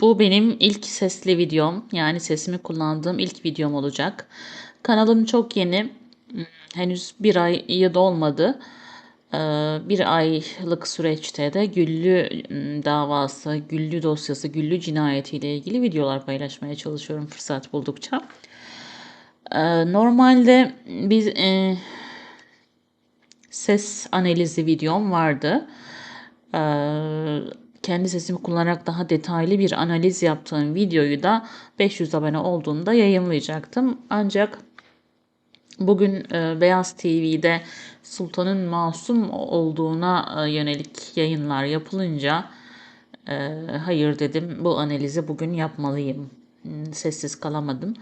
Bu benim ilk sesli videom. Yani sesimi kullandığım ilk videom olacak. Kanalım çok yeni. Hmm, Henüz bir ayı dolmadı. Ee, Bir aylık süreçte de Güllü hmm, davası, Güllü dosyası, Güllü cinayetiyle ilgili videolar paylaşmaya çalışıyorum fırsat buldukça. Ee, Normalde biz e, ses analizi videom vardı. Ee, kendi sesimi kullanarak daha detaylı bir analiz yaptığım videoyu da 500 abone olduğunda yayınlayacaktım. Ancak bugün e, Beyaz TV'de Sultan'ın masum olduğuna e, yönelik yayınlar yapılınca e, hayır dedim bu analizi bugün yapmalıyım. Hmm, Sessiz kalamadım.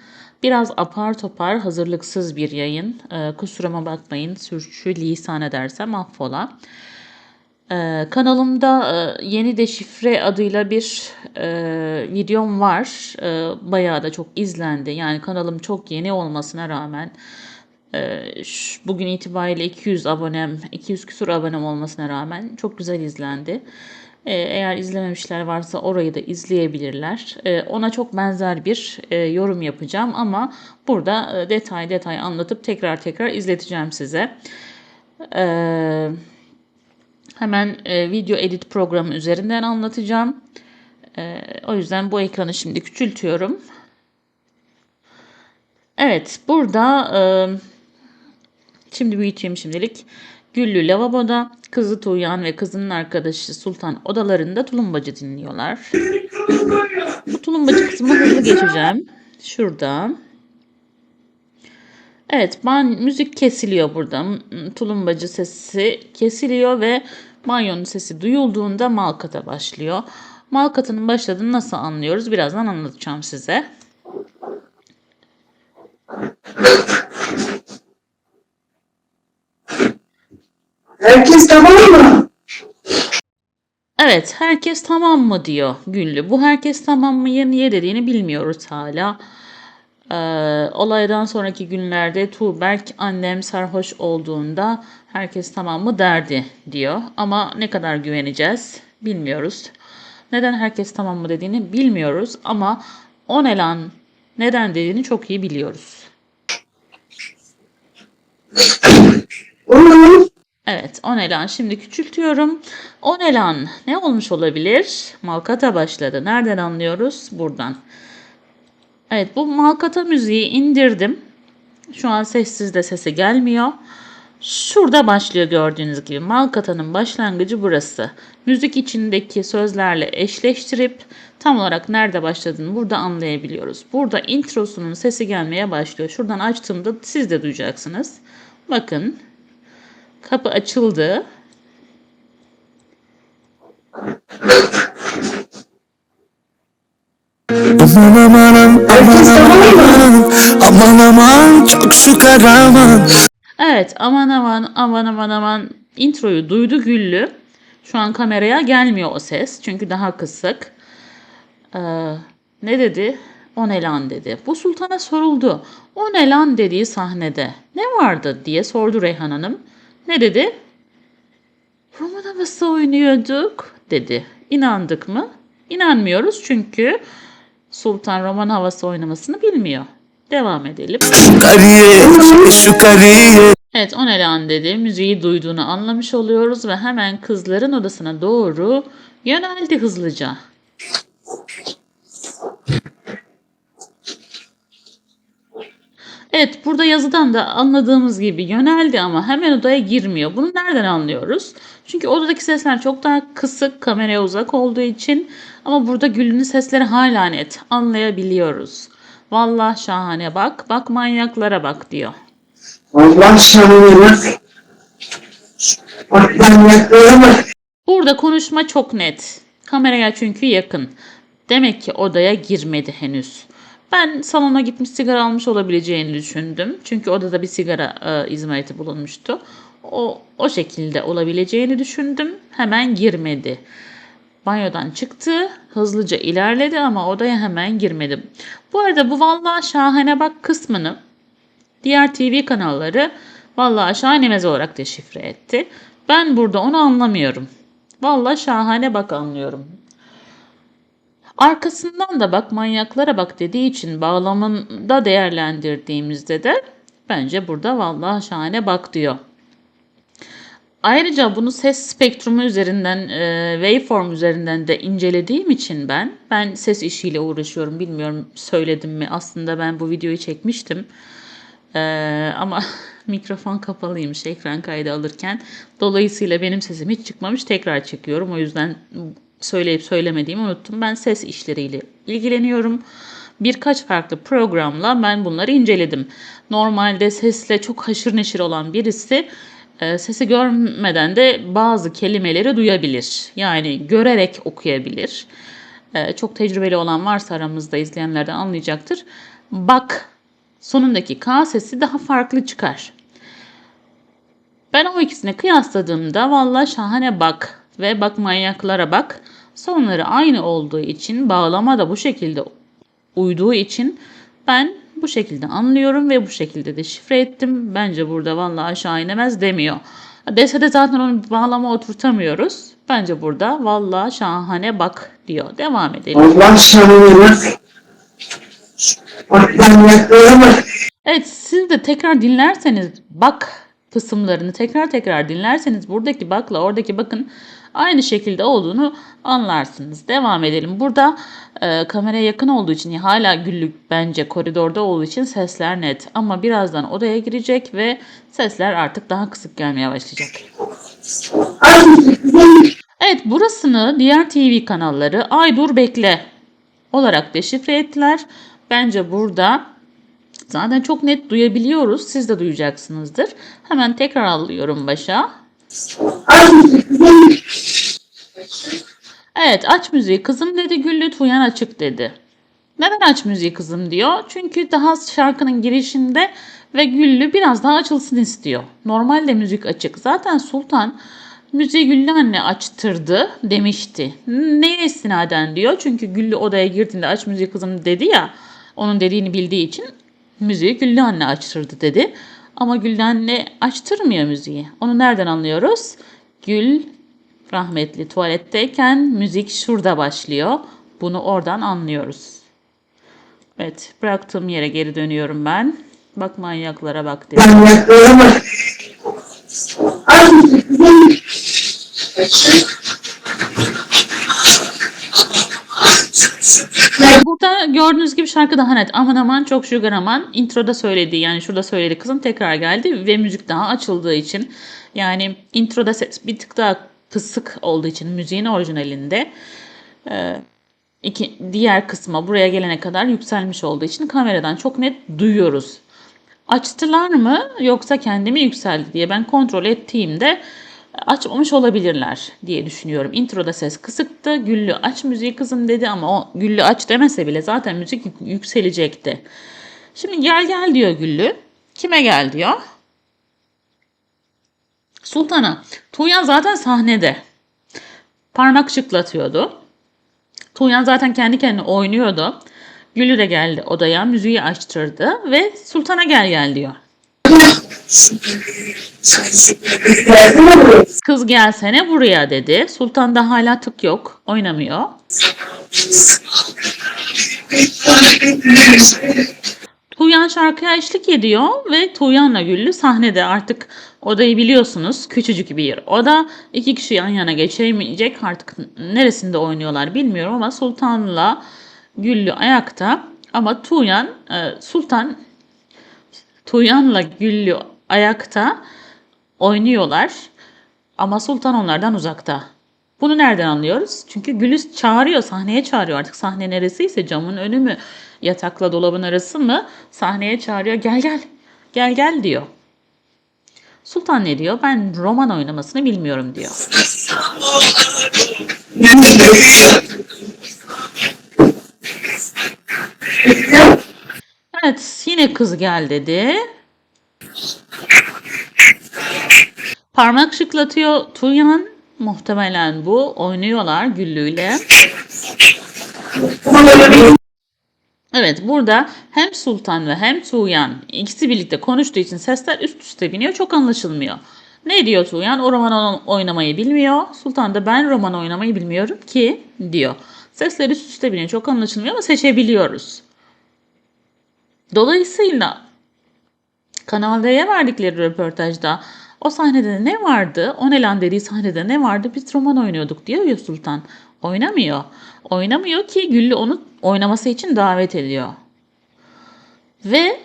Biraz apar topar hazırlıksız bir yayın. E, kusuruma bakmayın sürçü lisan edersem affola. Ee, kanalımda e, yeni deşifre adıyla bir e, videom var. E, bayağı da çok izlendi. Yani kanalım çok yeni olmasına rağmen e, bugün itibariyle 200 abonem, 200 küsur abonem olmasına rağmen çok güzel izlendi. E, eğer izlememişler varsa orayı da izleyebilirler. E, ona çok benzer bir e, yorum yapacağım ama burada e, detay detay anlatıp tekrar tekrar izleteceğim size. Eee Hemen e, video edit programı üzerinden anlatacağım. E, o yüzden bu ekranı şimdi küçültüyorum. Evet, burada e, şimdi büyüteyim şimdilik. Güllü lavaboda, kızı Tuğyan ve kızının arkadaşı Sultan odalarında tulumbacı dinliyorlar. Tulumbacı kısmı hızlı geçeceğim. Şurada. Evet, ban müzik kesiliyor burada. Tulumbacı sesi kesiliyor ve banyonun sesi duyulduğunda Malkata başlıyor. Malkata'nın başladığını nasıl anlıyoruz? Birazdan anlatacağım size. Herkes tamam mı? Evet, herkes tamam mı diyor Güllü. Bu herkes tamam mı niye dediğini bilmiyoruz hala. Ee, olaydan sonraki günlerde Tuğberk annem sarhoş olduğunda herkes tamam mı derdi diyor. Ama ne kadar güveneceğiz bilmiyoruz. Neden herkes tamam mı dediğini bilmiyoruz ama o ne lan neden dediğini çok iyi biliyoruz. Evet, o ne lan? Şimdi küçültüyorum. O ne lan? Ne olmuş olabilir? Malkata başladı. Nereden anlıyoruz? Buradan. Evet, bu Malkata müziği indirdim. Şu an sessiz de sesi gelmiyor. Şurada başlıyor gördüğünüz gibi. Malkata'nın başlangıcı burası. Müzik içindeki sözlerle eşleştirip tam olarak nerede başladığını burada anlayabiliyoruz. Burada introsunun sesi gelmeye başlıyor. Şuradan açtığımda siz de duyacaksınız. Bakın Kapı açıldı. Aman aman Herkes tamam mı? aman aman çok şükür aman Evet aman aman aman aman aman introyu duydu Güllü. Şu an kameraya gelmiyor o ses çünkü daha kısık. Ee, ne dedi? O ne lan dedi. Bu sultana soruldu. O ne lan dediği sahnede ne vardı diye sordu Reyhan Hanım. Ne dedi? Roman havası oynuyorduk dedi. İnandık mı? İnanmıyoruz çünkü Sultan roman havası oynamasını bilmiyor. Devam edelim. Kariye şu kariye Evet o ne lan dedi. Müziği duyduğunu anlamış oluyoruz ve hemen kızların odasına doğru yöneldi hızlıca. Evet burada yazıdan da anladığımız gibi yöneldi ama hemen odaya girmiyor. Bunu nereden anlıyoruz? Çünkü odadaki sesler çok daha kısık kameraya uzak olduğu için ama burada Gül'ün sesleri hala net anlayabiliyoruz. Vallahi şahane bak bak manyaklara bak diyor. Allah şanına. Bak manyaklara bak. Burada konuşma çok net. Kameraya çünkü yakın. Demek ki odaya girmedi henüz. Ben salona gitmiş sigara almış olabileceğini düşündüm. Çünkü odada bir sigara e, izmariti bulunmuştu. O, o şekilde olabileceğini düşündüm. Hemen girmedi. Banyodan çıktı, hızlıca ilerledi ama odaya hemen girmedi. Bu arada bu vallahi şahane bak kısmını diğer TV kanalları vallahi şahanemez olarak deşifre etti. Ben burada onu anlamıyorum. Vallahi şahane bak anlıyorum. Arkasından da bak manyaklara bak dediği için bağlamında değerlendirdiğimizde de bence burada vallahi şahane bak diyor. Ayrıca bunu ses spektrumu üzerinden, e, waveform üzerinden de incelediğim için ben, ben ses işiyle uğraşıyorum. Bilmiyorum söyledim mi? Aslında ben bu videoyu çekmiştim. E, ama mikrofon kapalıymış ekran kaydı alırken. Dolayısıyla benim sesim hiç çıkmamış. Tekrar çekiyorum. O yüzden söyleyip söylemediğimi unuttum. Ben ses işleriyle ilgileniyorum. Birkaç farklı programla ben bunları inceledim. Normalde sesle çok haşır neşir olan birisi e, sesi görmeden de bazı kelimeleri duyabilir. Yani görerek okuyabilir. E, çok tecrübeli olan varsa aramızda izleyenlerden anlayacaktır. Bak sonundaki K sesi daha farklı çıkar. Ben o ikisini kıyasladığımda valla şahane bak ve bak manyaklara bak. Sonları aynı olduğu için bağlama da bu şekilde uyduğu için ben bu şekilde anlıyorum ve bu şekilde de şifre ettim. Bence burada vallahi aşağı inemez demiyor. Dese de zaten onu bağlama oturtamıyoruz. Bence burada vallahi şahane bak diyor. Devam edelim. Allah manyaklara bak. Evet siz de tekrar dinlerseniz bak kısımlarını tekrar tekrar dinlerseniz buradaki bakla oradaki bakın aynı şekilde olduğunu anlarsınız. Devam edelim. Burada e, kameraya yakın olduğu için hala güllük bence koridorda olduğu için sesler net. Ama birazdan odaya girecek ve sesler artık daha kısık gelmeye başlayacak. Evet burasını diğer TV kanalları Aydur Bekle olarak deşifre ettiler. Bence burada zaten çok net duyabiliyoruz. Siz de duyacaksınızdır. Hemen tekrar alıyorum başa. Evet aç müziği kızım dedi Güllü Tuyan açık dedi. Neden aç müziği kızım diyor? Çünkü daha şarkının girişinde ve Güllü biraz daha açılsın istiyor. Normalde müzik açık. Zaten Sultan müziği Güllü anne açtırdı demişti. Neye istinaden diyor? Çünkü Güllü odaya girdiğinde aç müziği kızım dedi ya. Onun dediğini bildiği için müziği Güllü anne açtırdı dedi. Ama Güllü anne açtırmıyor müziği. Onu nereden anlıyoruz? Gül rahmetli tuvaletteyken müzik şurada başlıyor. Bunu oradan anlıyoruz. Evet bıraktığım yere geri dönüyorum ben. Bak manyaklara bak dedi. Manyaklara bak. Burada gördüğünüz gibi şarkı daha net. Aman aman çok sugar aman. Introda söylediği yani şurada söyledi kızım tekrar geldi ve müzik daha açıldığı için yani introda ses bir tık daha kısık olduğu için müziğin orijinalinde e, iki, diğer kısma buraya gelene kadar yükselmiş olduğu için kameradan çok net duyuyoruz. Açtılar mı yoksa kendi mi yükseldi diye ben kontrol ettiğimde açmamış olabilirler diye düşünüyorum. Introda ses kısıktı. Güllü aç müziği kızım dedi ama o Güllü aç demese bile zaten müzik yük- yükselecekti. Şimdi gel gel diyor Güllü. Kime gel diyor? Sultan'a. Tuğyan zaten sahnede. Parmak şıklatıyordu. Tuğyan zaten kendi kendine oynuyordu. Güllü de geldi odaya, müziği açtırdı ve Sultan'a gel gel diyor. Kız gelsene buraya dedi. Sultan da hala tık yok. Oynamıyor. Tuğyan şarkıya eşlik ediyor ve Tuğyan'la Güllü sahnede artık odayı biliyorsunuz küçücük bir yer. Oda iki kişi yan yana geçemeyecek artık neresinde oynuyorlar bilmiyorum ama Sultan'la Güllü ayakta ama Tuğyan e, Sultan Tuğyan'la Güllü ayakta oynuyorlar ama Sultan onlardan uzakta. Bunu nereden anlıyoruz? Çünkü Gülüz çağırıyor, sahneye çağırıyor. Artık sahne neresiyse camın önü mü, yatakla dolabın arası mı sahneye çağırıyor. Gel gel, gel gel diyor. Sultan ne diyor? Ben roman oynamasını bilmiyorum diyor. Evet, yine kız gel dedi. Parmak şıklatıyor Tuğyan. Muhtemelen bu. Oynuyorlar Güllü'yle. Evet burada hem Sultan ve hem Tuğyan ikisi birlikte konuştuğu için sesler üst üste biniyor. Çok anlaşılmıyor. Ne diyor Tuğyan? O roman oynamayı bilmiyor. Sultan da ben roman oynamayı bilmiyorum ki diyor. Sesler üst üste biniyor. Çok anlaşılmıyor ama seçebiliyoruz. Dolayısıyla Kanal D'ye verdikleri röportajda o sahnede ne vardı? O ne lan dediği sahnede ne vardı? Biz roman oynuyorduk diyor ya Sultan. Oynamıyor. Oynamıyor ki Güllü onu oynaması için davet ediyor. Ve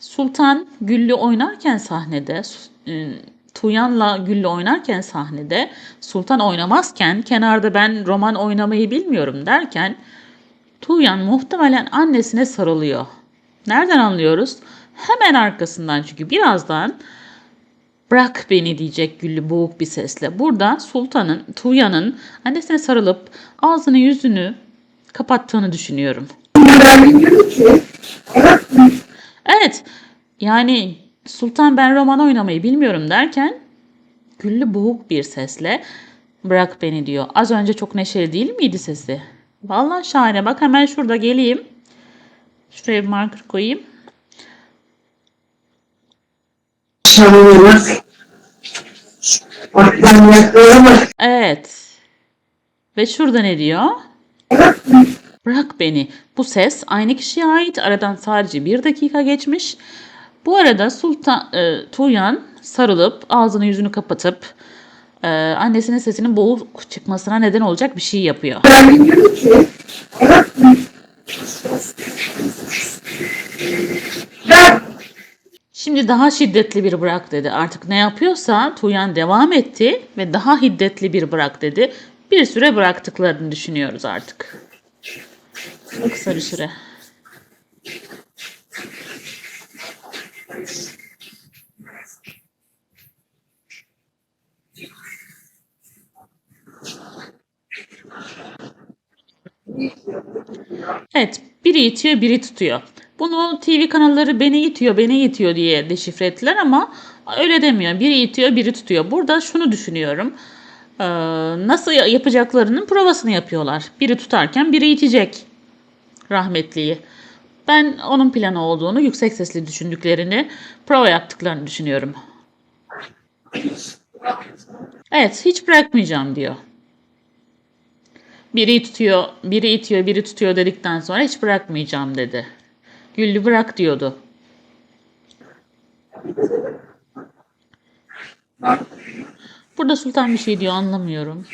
Sultan Güllü oynarken sahnede e, Tuyan'la Güllü oynarken sahnede Sultan oynamazken kenarda ben roman oynamayı bilmiyorum derken Tuğyan muhtemelen annesine sarılıyor. Nereden anlıyoruz? Hemen arkasından çünkü birazdan bırak beni diyecek Güllü boğuk bir sesle. Burada Sultan'ın, Tuğyan'ın annesine sarılıp ağzını yüzünü kapattığını düşünüyorum. Evet yani Sultan ben roman oynamayı bilmiyorum derken Güllü boğuk bir sesle bırak beni diyor. Az önce çok neşeli değil miydi sesi? Vallahi şahane. Bak hemen şurada geleyim. Şuraya bir marker koyayım. Şamına bak. Bak. Evet. Ve şurada ne diyor? Bırak beni. Bu ses aynı kişiye ait. Aradan sadece bir dakika geçmiş. Bu arada Sultan e, Tuğyan sarılıp ağzını yüzünü kapatıp e, annesinin sesinin boğuk çıkmasına neden olacak bir şey yapıyor. Şimdi daha şiddetli bir bırak dedi. Artık ne yapıyorsa Tuğyan devam etti ve daha hiddetli bir bırak dedi. Bir süre bıraktıklarını düşünüyoruz artık. Kısa bir süre. Evet, biri itiyor, biri tutuyor. Bunu TV kanalları beni itiyor, beni itiyor diye deşifre ettiler ama öyle demiyor. Biri itiyor, biri tutuyor. Burada şunu düşünüyorum. Ee, nasıl yapacaklarının provasını yapıyorlar. Biri tutarken biri itecek rahmetliyi. Ben onun planı olduğunu, yüksek sesli düşündüklerini, prova yaptıklarını düşünüyorum. Evet, hiç bırakmayacağım diyor. Biri tutuyor, biri itiyor, biri tutuyor dedikten sonra hiç bırakmayacağım dedi. Güllü bırak diyordu. Burada Sultan bir şey diyor anlamıyorum.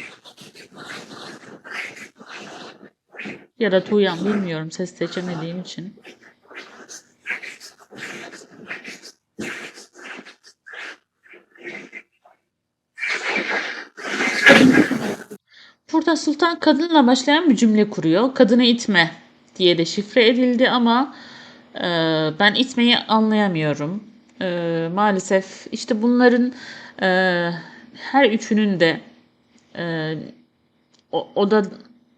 Ya da Tuğyan bilmiyorum ses seçemediğim için. Burada Sultan kadınla başlayan bir cümle kuruyor. Kadını itme diye de şifre edildi ama ben itmeyi anlayamıyorum. E, maalesef işte bunların e, her üçünün de e, oda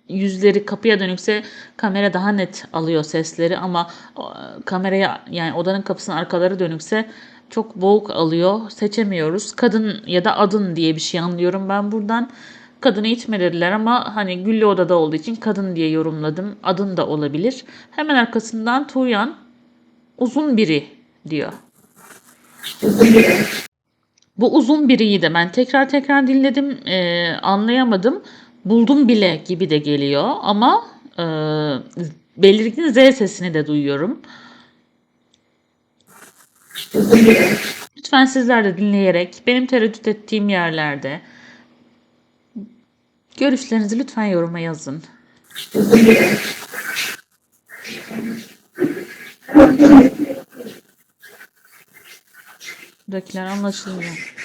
yüzleri kapıya dönükse kamera daha net alıyor sesleri ama kameraya yani odanın kapısının arkaları dönükse çok boğuk alıyor. Seçemiyoruz. Kadın ya da adın diye bir şey anlıyorum ben buradan. Kadını itme dediler ama hani Güllü odada olduğu için kadın diye yorumladım. Adın da olabilir. Hemen arkasından Tuğyan uzun biri diyor. Bu uzun biriyi de ben tekrar tekrar dinledim. Ee, anlayamadım. Buldum bile gibi de geliyor ama e, belirgin Z sesini de duyuyorum. Lütfen sizler de dinleyerek benim tereddüt ettiğim yerlerde görüşlerinizi lütfen yoruma yazın. Buradakiler anlaşılmıyor.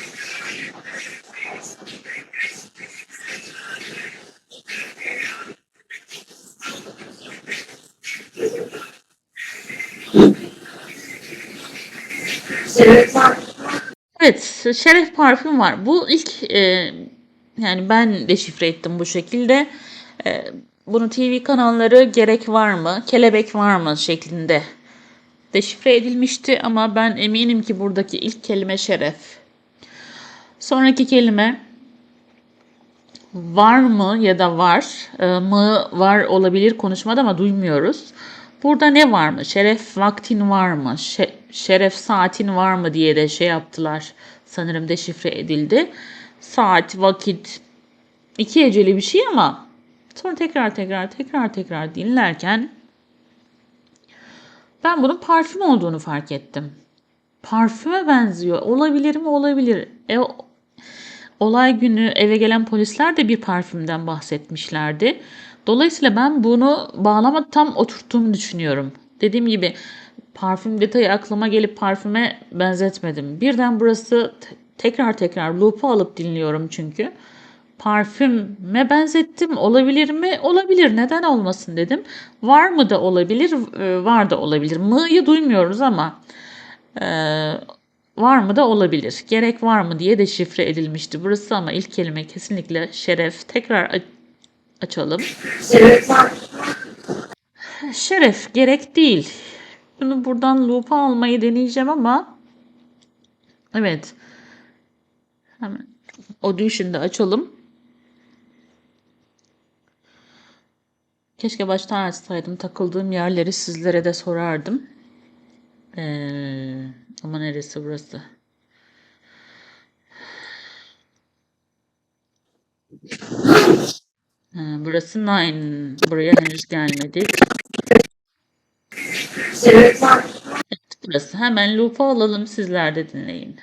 Evet, Şeref parfüm var. Bu ilk e, yani ben deşifre ettim bu şekilde. E, bunu TV kanalları gerek var mı, kelebek var mı şeklinde deşifre edilmişti ama ben eminim ki buradaki ilk kelime şeref. Sonraki kelime var mı ya da var e, mı var olabilir konuşmada ama duymuyoruz. Burada ne var mı? Şeref vaktin var mı? Şe- şeref saatin var mı diye de şey yaptılar. Sanırım deşifre edildi. Saat, vakit iki eceli bir şey ama Sonra tekrar tekrar tekrar tekrar dinlerken ben bunun parfüm olduğunu fark ettim. Parfüme benziyor. Olabilir mi? Olabilir. E, olay günü eve gelen polisler de bir parfümden bahsetmişlerdi. Dolayısıyla ben bunu bağlama tam oturttuğumu düşünüyorum. Dediğim gibi parfüm detayı aklıma gelip parfüme benzetmedim. Birden burası te- tekrar tekrar loop'u alıp dinliyorum çünkü. Parfüme benzettim. Olabilir mi? Olabilir. Neden olmasın dedim. Var mı da olabilir, e, var da olabilir. Mı'yı duymuyoruz ama e, var mı da olabilir. Gerek var mı diye deşifre edilmişti burası ama ilk kelime kesinlikle şeref. Tekrar açalım. Şeref gerek değil. Bunu buradan loop'a almayı deneyeceğim ama evet. Hemen Audition'da açalım. Keşke baştan açsaydım. Takıldığım yerleri sizlere de sorardım. Ee, ama neresi burası? Ha, burası Nine. Buraya henüz gelmedik. Burası. Hemen loop'a alalım. Sizler de dinleyin.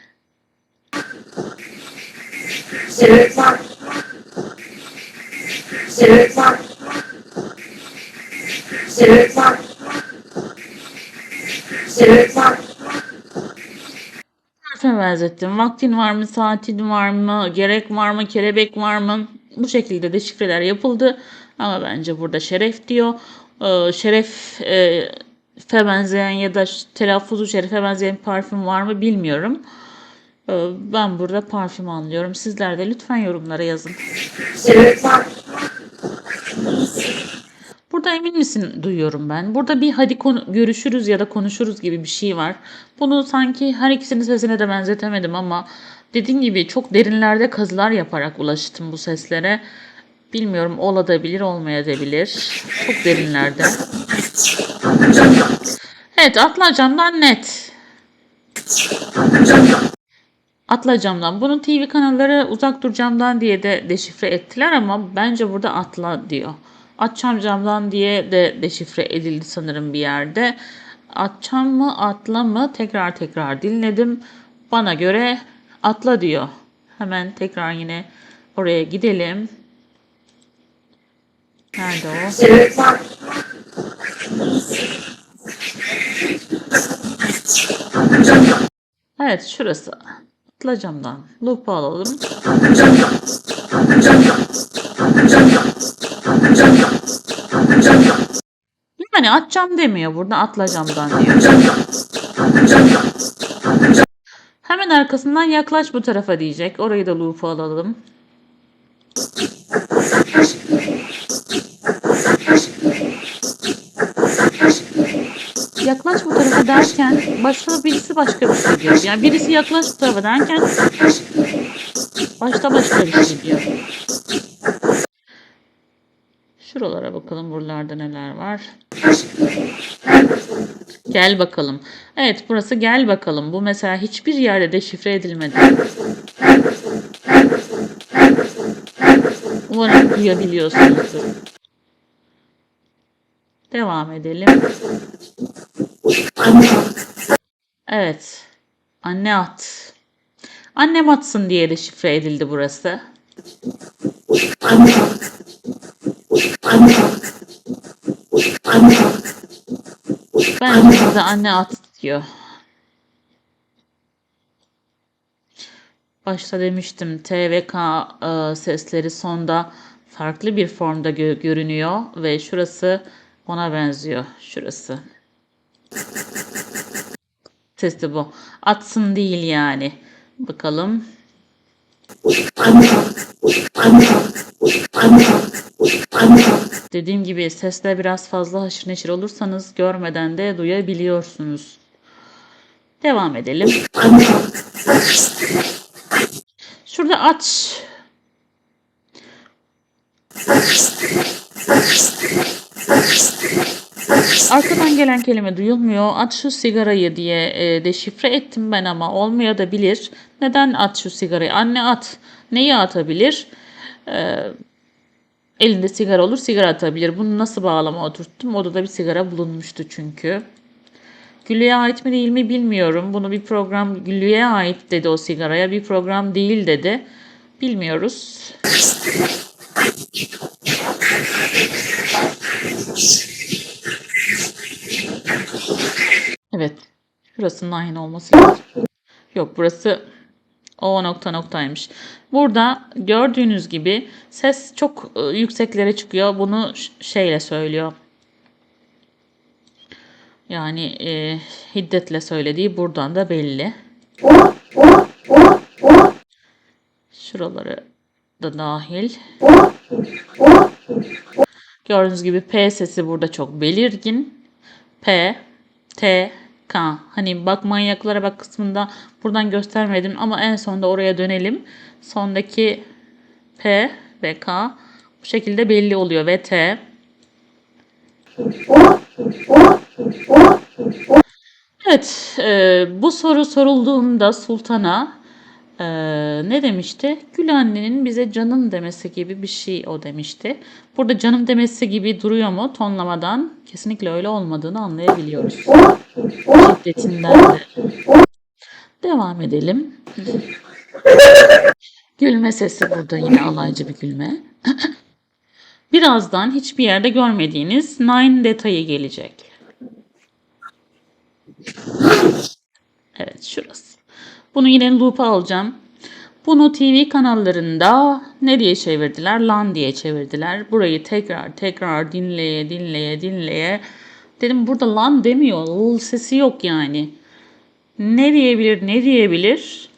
Parfüme benzettim. Vaktin var mı? Saatin var mı? Gerek var mı? Kelebek var mı? Bu şekilde de şifreler yapıldı. Ama bence burada şeref diyor. Ee, şeref e, fe benzeyen ya da telaffuzu şerefe benzeyen parfüm var mı bilmiyorum. Ee, ben burada parfüm anlıyorum. Sizler de lütfen yorumlara yazın. Burada emin misin duyuyorum ben. Burada bir hadi görüşürüz ya da konuşuruz gibi bir şey var. Bunu sanki her ikisinin sesine de benzetemedim ama dediğim gibi çok derinlerde kazılar yaparak ulaştım bu seslere. Bilmiyorum olabilir olmayabilir. Çok derinlerde. Evet atla camdan net. Atla camdan. Bunun TV kanalları uzak dur camdan diye de deşifre ettiler ama bence burada atla diyor. Atçam camdan diye de deşifre edildi sanırım bir yerde. Atçam mı atla mı tekrar tekrar dinledim. Bana göre atla diyor. Hemen tekrar yine oraya gidelim. Nerede o? Evet şurası. Atla camdan. Loop'u alalım. Yani atacağım demiyor burada atla camdan diyor. Hemen arkasından yaklaş bu tarafa diyecek. Orayı da loop'u alalım. Yaklaş bu tarafa derken başka birisi başka bir şey diyor. Yani birisi yaklaş bu tarafa derken başta başka bir şey diyor. Şuralara bakalım buralarda neler var. Gel bakalım. Evet burası gel bakalım. Bu mesela hiçbir yerde deşifre edilmedi. Umarım duyabiliyorsunuzdur. Devam edelim. Evet. Anne at. Annem atsın diye de şifre edildi burası. Bence burada anne at diyor. Başta demiştim T ve K e, sesleri sonda farklı bir formda gö- görünüyor ve şurası ona benziyor. Şurası. Sesi bu. Atsın değil yani. Bakalım. Dediğim gibi sesle biraz fazla haşır neşir olursanız görmeden de duyabiliyorsunuz. Devam edelim. Şurada aç. Arkadan gelen kelime duyulmuyor. At şu sigarayı diye e, deşifre ettim ben ama olmaya da bilir. Neden at şu sigarayı? Anne at. Neyi atabilir? Ee, Elinde sigara olur, sigara atabilir. Bunu nasıl bağlama oturttum? Odada bir sigara bulunmuştu çünkü. Güllü'ye ait mi değil mi bilmiyorum. Bunu bir program Güllü'ye ait dedi o sigaraya. Bir program değil dedi. Bilmiyoruz. Evet. Şurasının aynı olması lazım. Yok burası o nokta noktaymış. Burada gördüğünüz gibi ses çok e, yükseklere çıkıyor. Bunu şeyle söylüyor. Yani e, hiddetle söylediği buradan da belli. Şuraları da dahil. Gördüğünüz gibi P sesi burada çok belirgin. P, T, K. Hani bak manyaklara bak kısmında buradan göstermedim ama en sonda oraya dönelim. Sondaki P ve K bu şekilde belli oluyor ve T. Evet, e, bu soru sorulduğunda sultana e, ne demişti? Gül annenin bize canım demesi gibi bir şey o demişti. Burada canım demesi gibi duruyor mu tonlamadan? Kesinlikle öyle olmadığını anlayabiliyoruz. Şiddetinden de. Devam edelim. Gülme sesi burada yine alaycı bir gülme. Birazdan hiçbir yerde görmediğiniz nine detayı gelecek. Evet şurası. Bunu yine loop'a alacağım. Bunu TV kanallarında ne diye çevirdiler? Lan diye çevirdiler. Burayı tekrar tekrar dinleye dinleye dinleye. Dedim burada lan demiyor. L sesi yok yani. Ne diyebilir ne diyebilir?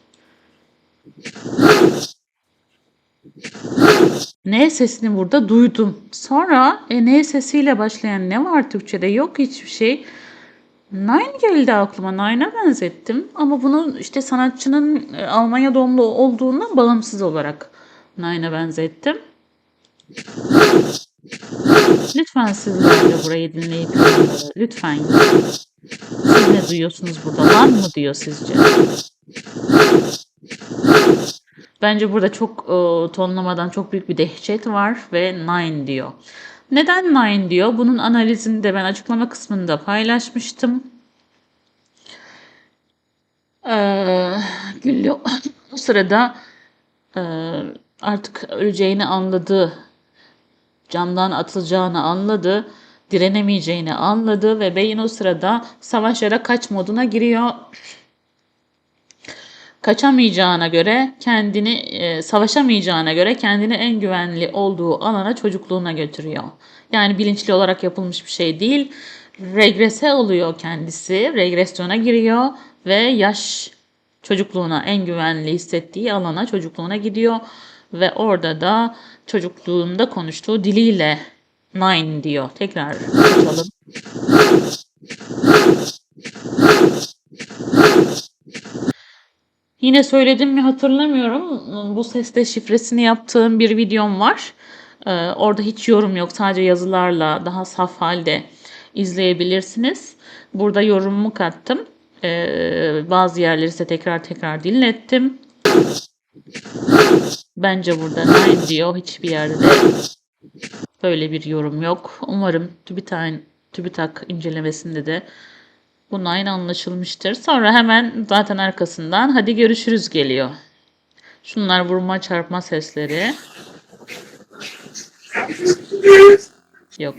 N sesini burada duydum. Sonra e, N sesiyle başlayan ne var Türkçe'de? Yok hiçbir şey. Nine geldi aklıma. Nine'a benzettim. Ama bunu işte sanatçının e, Almanya doğumlu olduğundan bağımsız olarak Nine'a benzettim. Lütfen sizler de burayı dinleyip lütfen. Siz ne duyuyorsunuz burada? Lan mı diyor sizce? Bence burada çok e, tonlamadan çok büyük bir dehşet var ve nine diyor. Neden nine diyor? Bunun analizini de ben açıklama kısmında paylaşmıştım. Ee, Güllü o sırada e, artık öleceğini anladı. Camdan atılacağını anladı. Direnemeyeceğini anladı ve beyin o sırada savaş ya da kaç moduna giriyor kaçamayacağına göre kendini e, savaşamayacağına göre kendini en güvenli olduğu alana çocukluğuna götürüyor. Yani bilinçli olarak yapılmış bir şey değil. Regrese oluyor kendisi. Regresyona giriyor ve yaş çocukluğuna en güvenli hissettiği alana çocukluğuna gidiyor ve orada da çocukluğunda konuştuğu diliyle nine diyor. Tekrar açalım. Yine söyledim mi hatırlamıyorum. Bu seste şifresini yaptığım bir videom var. Ee, orada hiç yorum yok. Sadece yazılarla daha saf halde izleyebilirsiniz. Burada yorumumu kattım. Ee, bazı yerleri ise tekrar tekrar dinlettim. Bence burada nine diyor. Hiçbir yerde böyle bir yorum yok. Umarım TÜBİTAK, TÜBİTAK incelemesinde de bunun aynı anlaşılmıştır. Sonra hemen zaten arkasından hadi görüşürüz geliyor. Şunlar vurma çarpma sesleri. Yok.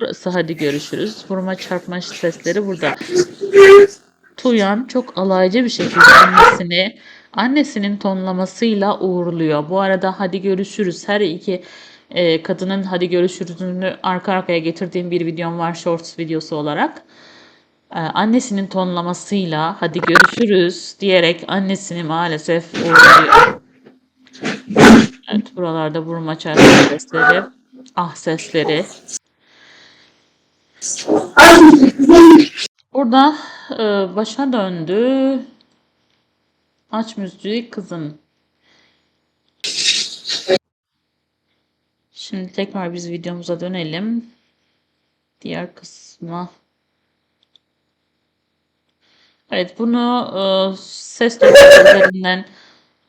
Burası hadi görüşürüz. Vurma çarpma sesleri burada. Tuyan çok alaycı bir şekilde annesini annesinin tonlamasıyla uğurluyor. Bu arada hadi görüşürüz. Her iki e, kadının hadi görüşürüzünü arka arkaya getirdiğim bir videom var shorts videosu olarak. E, annesinin tonlamasıyla hadi görüşürüz diyerek annesini maalesef uğurluyor. Evet buralarda vurma çarpma sesleri, ah sesleri. Burada e, başa döndü. Aç müziği kızım. Şimdi tekrar biz videomuza dönelim. Diğer kısma. Evet bunu e, ses üzerinden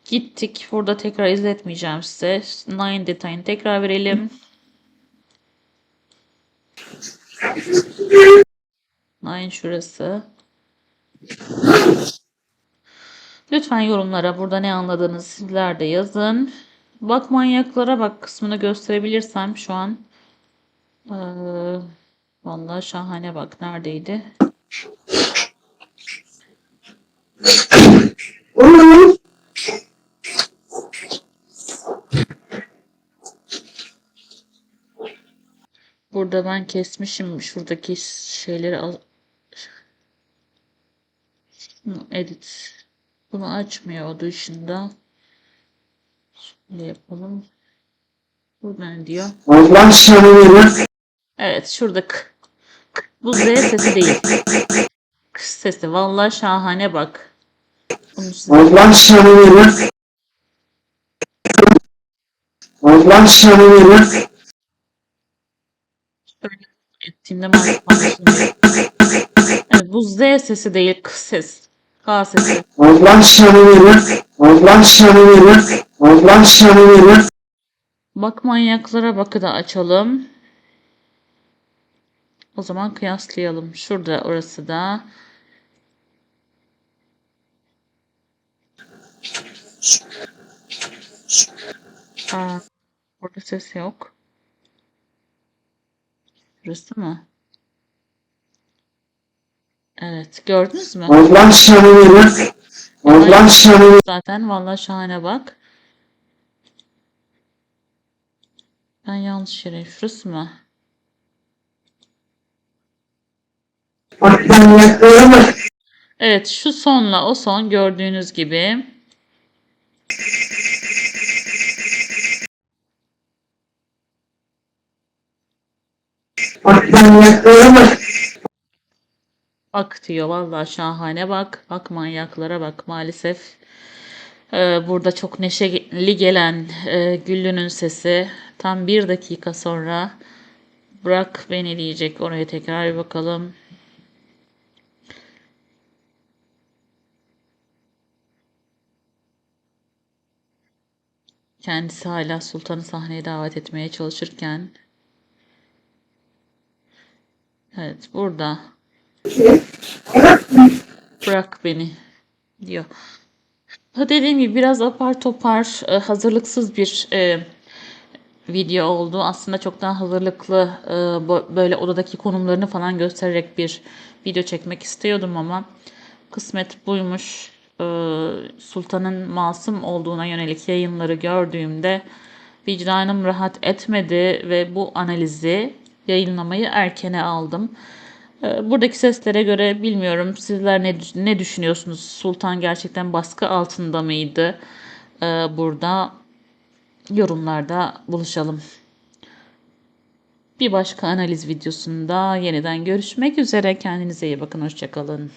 Gittik. Burada tekrar izletmeyeceğim size. Nine detayını tekrar verelim. Nine şurası. Lütfen yorumlara burada ne anladığınızı sizler de yazın. Bak manyaklara bak kısmını gösterebilirsem şu an. Ee, vallahi şahane bak neredeydi? Burada ben kesmişim şuradaki şeyleri. Şunu edit. Bunu açmıyor o dışında. Şöyle yapalım. Burada ne diyor? Allah şanını Evet şurada k. k- Bu Z sesi değil. K sesi. Vallahi şahane bak. Allah şanını Allah şanını ettiğimde Evet bu Z sesi değil K ses. K sesi. Allah şanını Allah şanını Allah şanını Bak manyaklara bakı da açalım. O zaman kıyaslayalım. Şurada orası da. Aa, burada ses yok. Burası mı? Evet, gördünüz mü? Allah şanını Allah şanını Zaten vallahi şahane bak. Ben yanlış yere. Şurası mı? Evet, şu sonla o son gördüğünüz gibi. Bak diyor vallahi şahane bak. Bak manyaklara bak maalesef. Ee, burada çok neşeli gelen e, Güllü'nün sesi tam bir dakika sonra bırak beni diyecek. Oraya tekrar bir bakalım. Kendisi hala sultanı sahneye davet etmeye çalışırken. Evet burada. Bırak beni diyor. Dediğim gibi biraz apar topar e, hazırlıksız bir e, video oldu. Aslında çok daha hazırlıklı e, böyle odadaki konumlarını falan göstererek bir video çekmek istiyordum ama kısmet buymuş. Sultan'ın masum olduğuna yönelik yayınları gördüğümde vicdanım rahat etmedi ve bu analizi yayınlamayı erkene aldım. Ee, Buradaki seslere göre bilmiyorum sizler ne ne düşünüyorsunuz? Sultan gerçekten baskı altında mıydı? Ee, Burada yorumlarda buluşalım. Bir başka analiz videosunda yeniden görüşmek üzere. Kendinize iyi bakın. Hoşça kalın.